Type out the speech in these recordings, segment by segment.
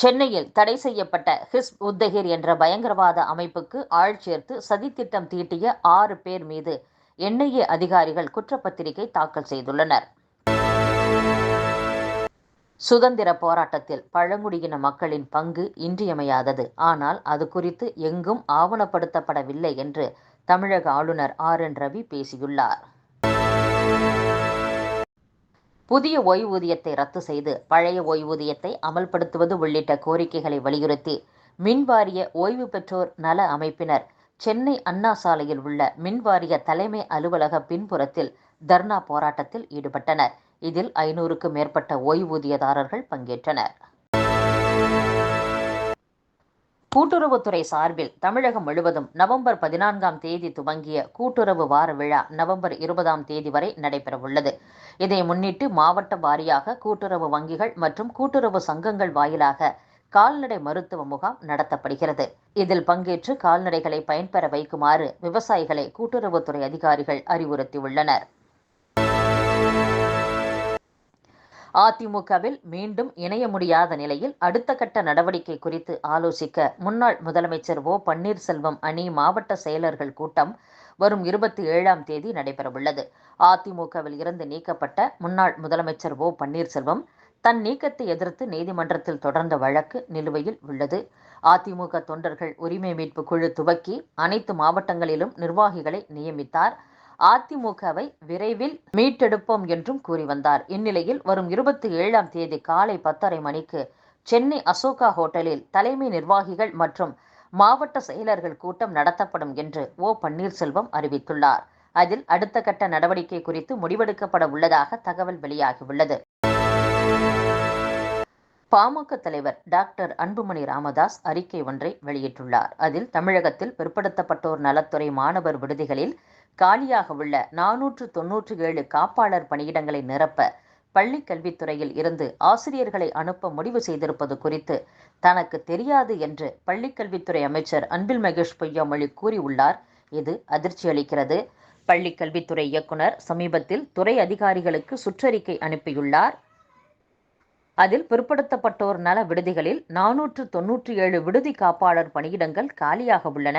சென்னையில் தடை செய்யப்பட்ட ஹிஸ் உத்தகிர் என்ற பயங்கரவாத அமைப்புக்கு ஆள் சேர்த்து சதித்திட்டம் தீட்டிய ஆறு பேர் மீது என்ஐஏ அதிகாரிகள் குற்றப்பத்திரிகை தாக்கல் செய்துள்ளனர். சுதந்திர போராட்டத்தில் பழங்குடியின மக்களின் பங்கு இன்றியமையாதது. ஆனால் அது குறித்து எங்கும் ஆவணப்படுத்தப்படவில்லை என்று தமிழக ஆளுநர் ஆர் என் ரவி பேசியுள்ளார். புதிய ஓய்வூதியத்தை ரத்து செய்து பழைய ஓய்வூதியத்தை அமல்படுத்துவது உள்ளிட்ட கோரிக்கைகளை வலியுறுத்தி மின்வாரிய ஓய்வு பெற்றோர் நல அமைப்பினர் சென்னை அண்ணா சாலையில் உள்ள மின்வாரிய தலைமை அலுவலக பின்புறத்தில் தர்ணா போராட்டத்தில் ஈடுபட்டனர். இதில் ஐநூறுக்கும் மேற்பட்ட ஓய்வூதியதாரர்கள் பங்கேற்றனர். கூட்டுறவுத்துறை சார்பில் தமிழகம் முழுவதும் நவம்பர் பதினான்காம் தேதி துவங்கிய கூட்டுறவு வார விழா நவம்பர் இருபதாம் தேதி வரை நடைபெறவுள்ளது. இதை முன்னிட்டு மாவட்ட வாரியாக கூட்டுறவு வங்கிகள் மற்றும் கூட்டுறவு சங்கங்கள் வாயிலாக கால்நடை மருத்துவ முகாம் நடத்தப்படுகிறது. இதில் பங்கேற்று கால்நடைகளை பயன்பெற வைக்குமாறு விவசாயிகளை கூட்டுறவுத்துறை அதிகாரிகள் அறிவுறுத்தியுள்ளனர். அதிமுகவில் மீண்டும் இணைய முடியாத நிலையில் அடுத்த கட்ட நடவடிக்கை குறித்து ஆலோசிக்க முன்னாள் முதலமைச்சர் ஓ பன்னீர்செல்வம் அணி மாவட்ட செயலர்கள் கூட்டம் வரும் இருபத்தி ஏழாம் தேதி நடைபெறவுள்ளது. அதிமுகவில் இருந்து நீக்கப்பட்ட முன்னாள் முதலமைச்சர் ஓ பன்னீர்செல்வம் தன் நீக்கத்தை எதிர்த்து நீதிமன்றத்தில் தொடர்ந்த வழக்கு நிலுவையில் உள்ளது. அதிமுக தொண்டர்கள் உரிமை மீட்பு குழு துவக்கி அனைத்து மாவட்டங்களிலும் நிர்வாகிகளை நியமித்தார். அதிமுகவை விரைவில் மீட்டெடுப்போம் என்றும் கூறி வந்தார். இந்நிலையில் வரும் இருபத்தி ஏழாம் தேதி காலை பத்தரை மணிக்கு சென்னை அசோகா ஹோட்டலில் தலைமை நிர்வாகிகள் மற்றும் மாவட்ட செயலர்கள் கூட்டம் நடத்தப்படும் என்று ஓ. பன்னீர்செல்வம் அறிவித்துள்ளார். அதில் அடுத்த கட்ட நடவடிக்கை குறித்து முடிவெடுக்கப்பட உள்ளதாக தகவல் வெளியாகியுள்ளது. பாமக தலைவர் டாக்டர் அன்புமணி ராமதாஸ் அறிக்கை ஒன்றை வெளியிட்டுள்ளார். அதில் தமிழகத்தில் பிற்படுத்தப்பட்டோர் நலத்துறை மாணவர் விடுதிகளில் காலியாக உள்ள நானூற்று தொன்னூற்று ஏழு காப்பாளர் பணியிடங்களை நிரப்ப பள்ளி கல்வித்துறையில் இருந்து ஆசிரியர்களை அனுப்ப முடிவு செய்திருப்பது குறித்து தனக்கு தெரியாது என்று பள்ளிக்கல்வித்துறை அமைச்சர் அன்பில் மகேஷ் பொய்யாமொழி கூறியுள்ளார். இது அதிர்ச்சி அளிக்கிறது. பள்ளிக்கல்வித்துறை இயக்குனர் சமீபத்தில் துறை அதிகாரிகளுக்கு சுற்றறிக்கை அனுப்பியுள்ளார். அதில் பிற்படுத்தப்பட்டோர் நல விடுதிகளில் நானூற்று தொன்னூற்றி ஏழு விடுதி காப்பாளர் பணியிடங்கள் காலியாக உள்ளன.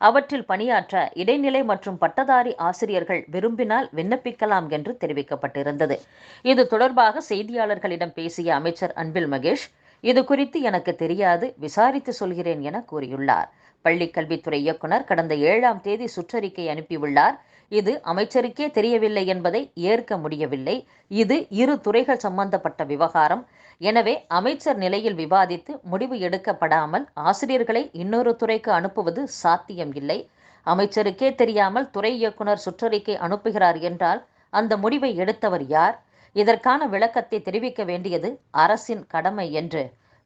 அவற்றில் பணியாற்ற இடைநிலை மற்றும் பட்டதாரி ஆசிரியர்கள் விரும்பினால் விண்ணப்பிக்கலாம் என்று தெரிவிக்கப்பட்டிருந்தது. இது தொடர்பாக செய்தியாளர்களிடம் பேசிய அமைச்சர் அன்பில் மகேஷ் இது குறித்து எனக்கு தெரியாது விசாரித்து சொல்கிறேன் என கூறியுள்ளார். பள்ளிக்கல்வித்துறை இயக்குனர் கடந்த ஏழாம் தேதி சுற்றறிக்கை அனுப்பியுள்ளார். இது அமைச்சருக்கே தெரியவில்லை என்பதை ஏற்க முடியவில்லை. இது இரு துறைகள் சம்பந்தப்பட்ட விவகாரம். எனவே அமைச்சர் நிலையில் விவாதித்து முடிவு எடுக்கப்படாமல் ஆசிரியர்களை இன்னொரு துறைக்கு அனுப்புவது சாத்தியம் இல்லை. அமைச்சருக்கே தெரியாமல் துறை இயக்குனர் சுற்றறிக்கை அனுப்புகிறார் என்றால் அந்த முடிவை எடுத்தவர் யார்? இதற்கான விளக்கத்தை தெரிவிக்க வேண்டியது அரசின் கடமை என்று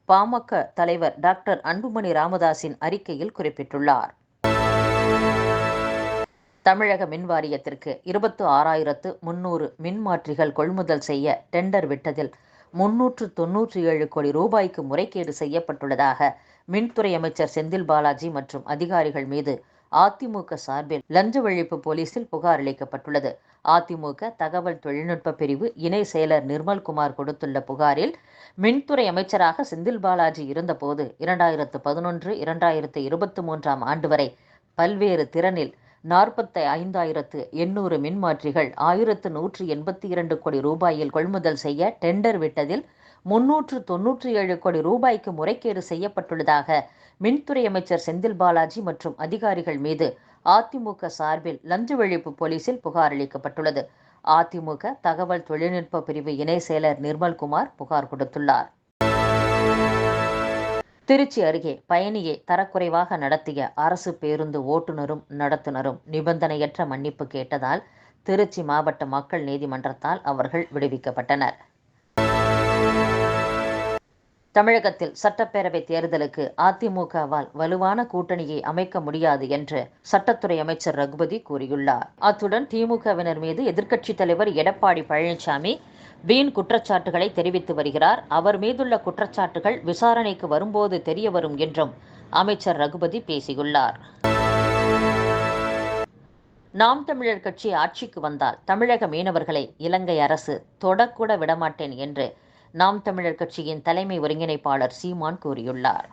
பாமக தலைவர் டாக்டர் அன்புமணி ராமதாஸின் அறிக்கையில் குறிப்பிட்டுள்ளார். தமிழக மின் வாரியத்திற்கு இருபத்து ஆறாயிரத்து முன்னூறு மின்மாற்றிகள் கொள்முதல் செய்ய டெண்டர் விட்டதில் முன்னூற்று தொன்னூற்றி ஏழு கோடி ரூபாய்க்கு முறைகேடு செய்யப்பட்டுள்ளதாக மின்துறை அமைச்சர் செந்தில் பாலாஜி மற்றும் அதிகாரிகள் மீது அதிமுக சார்பில் லஞ்ச ஒழிப்பு போலீசில் புகார் அளிக்கப்பட்டுள்ளது. அதிமுக தகவல் தொழில்நுட்ப பிரிவு இணை செயலர் நிர்மல்குமார் கொடுத்துள்ள புகாரில் மின்துறை அமைச்சராக செந்தில் பாலாஜி இருந்தபோது இரண்டாயிரத்து பதினொன்று இரண்டாயிரத்து இருபத்தி மூன்றாம் ஆண்டு வரை பல்வேறு திறனில் நாற்பத்தி ஐந்தாயிரத்து எண்ணூறு மின்மாற்றிகள் ஆயிரத்து நூற்று எண்பத்தி இரண்டு கோடி ரூபாயில் கொள்முதல் செய்ய டெண்டர் விட்டதில் முன்னூற்று தொன்னூற்றி ஏழு கோடி ரூபாய்க்கு முறைகேடு செய்யப்பட்டுள்ளதாக மின்துறை அமைச்சர் செந்தில் பாலாஜி மற்றும் அதிகாரிகள் மீது அதிமுக சார்பில் லஞ்ச ஒழிப்பு போலீசில் புகார் அளிக்கப்பட்டுள்ளது. அதிமுக தகவல் தொழில்நுட்ப பிரிவு இணை செயலர் நிர்மல்குமார் புகார் கொடுத்துள்ளார். திருச்சி அருகே பயணியை தரக்குறைவாக நடத்திய அரசு பேருந்து ஓட்டுநரும் நடத்துனரும் நிபந்தனையற்ற மன்னிப்பு கேட்டதால் திருச்சி மாவட்ட மக்கள் நீதிமன்றத்தால் அவர்கள் விடுவிக்கப்பட்டனர். தமிழகத்தில் சட்டப்பேரவை தேர்தலுக்கு அதிமுகவால் வலுவான கூட்டணியை அமைக்க முடியாது என்று சட்டத்துறை அமைச்சர் ரகுபதி கூறியுள்ளார். அத்துடன் திமுகவினர் மீது எதிர்க்கட்சித் தலைவர் எடப்பாடி பழனிசாமி வீண் குற்றச்சாட்டுகளை தெரிவித்து வருகிறார். அவர் மீதுள்ள குற்றச்சாட்டுகள் விசாரணைக்கு வரும்போது தெரிய வரும் என்றும் அமைச்சர் ரகுபதி பேசியுள்ளார். நாம் தமிழர் கட்சி ஆட்சிக்கு வந்தால் தமிழக மீனவர்களை இலங்கை அரசு தொடக்கூட விடமாட்டேன் என்று நாம் தமிழர் கட்சியின் தலைமை ஒருங்கிணைப்பாளர் சீமான் கூறியுள்ளார்.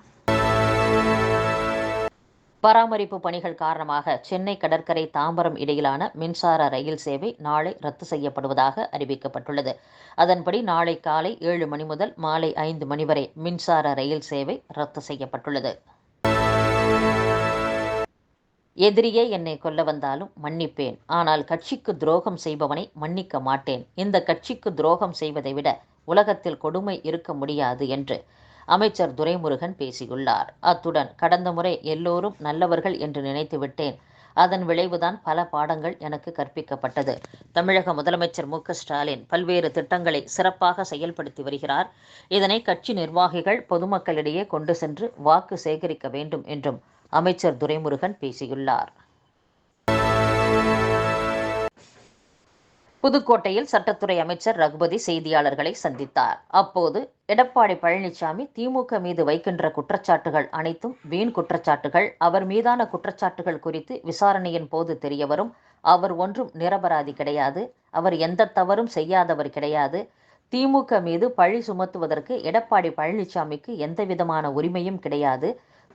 பராமரிப்பு பணிகள் காரணமாக சென்னை கடற்கரை தாம்பரம் இடையிலான மின்சார ரயில் சேவை நாளை ரத்து செய்யப்படுவதாக அறிவிக்கப்பட்டுள்ளது. அதன்படி நாளை காலை ஏழு மணி முதல் மாலை ஐந்து மணி வரை மின்சார ரயில் சேவை ரத்து செய்யப்பட்டுள்ளது. எதிரியே என்னை கொல்ல வந்தாலும் மன்னிப்பேன். ஆனால் கட்சிக்கு துரோகம் செய்பவனை மன்னிக்க மாட்டேன். இந்த கட்சிக்கு துரோகம் செய்வதை விட உலகத்தில் கொடுமை இருக்க முடியாது என்று அமைச்சர் துரைமுருகன் பேசியுள்ளார். அத்துடன் கடந்த முறை எல்லோரும் நல்லவர்கள் என்று நினைத்து விட்டேன். அதன் விளைவுதான் பல பாடங்கள் எனக்கு கற்பிக்கப்பட்டது. தமிழக முதலமைச்சர் மு. ஸ்டாலின் பல்வேறு திட்டங்களை சிறப்பாக செயல்படுத்தி வருகிறார். இதனை கட்சி நிர்வாகிகள் பொதுமக்களிடையே கொண்டு சென்று வாக்கு சேகரிக்க வேண்டும் என்றும் அமைச்சர் துரைமுருகன் பேசியுள்ளார். புதுக்கோட்டையில் சட்டத்துறை அமைச்சர் ரகுபதி செய்தியாளர்களை சந்தித்தார். அப்போது எடப்பாடி பழனிசாமி திமுக மீது வைக்கின்ற குற்றச்சாட்டுகள் அனைத்தும் வீண் குற்றச்சாட்டுகள். அவர் மீதான குற்றச்சாட்டுகள் குறித்து விசாரணையின் போது தெரியவரும் அவர் ஒன்றும் நிரபராதி கிடையாது. அவர் எந்த தவறும் செய்யாதவர் கிடையாது. திமுக மீது பழி சுமத்துவதற்கு எடப்பாடி பழனிசாமிக்கு எந்தவிதமான உரிமையும் கிடையாது.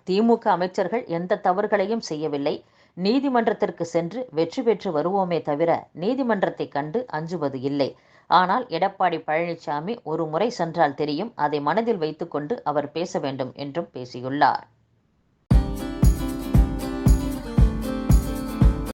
திமுக அமைச்சர்கள் எந்த தவறுகளையும் செய்யவில்லை. நீதிமன்றத்திற்கு சென்று வெற்றி பெற்று வருவோமே தவிர நீதிமன்றத்தை கண்டு அஞ்சுவது இல்லை. ஆனால் எடப்பாடி பழனிசாமி ஒரு முறை சென்றால் தெரியும் அதை மனதில் வைத்துக்கொண்டு அவர் பேச வேண்டும் என்றும் பேசியுள்ளார்.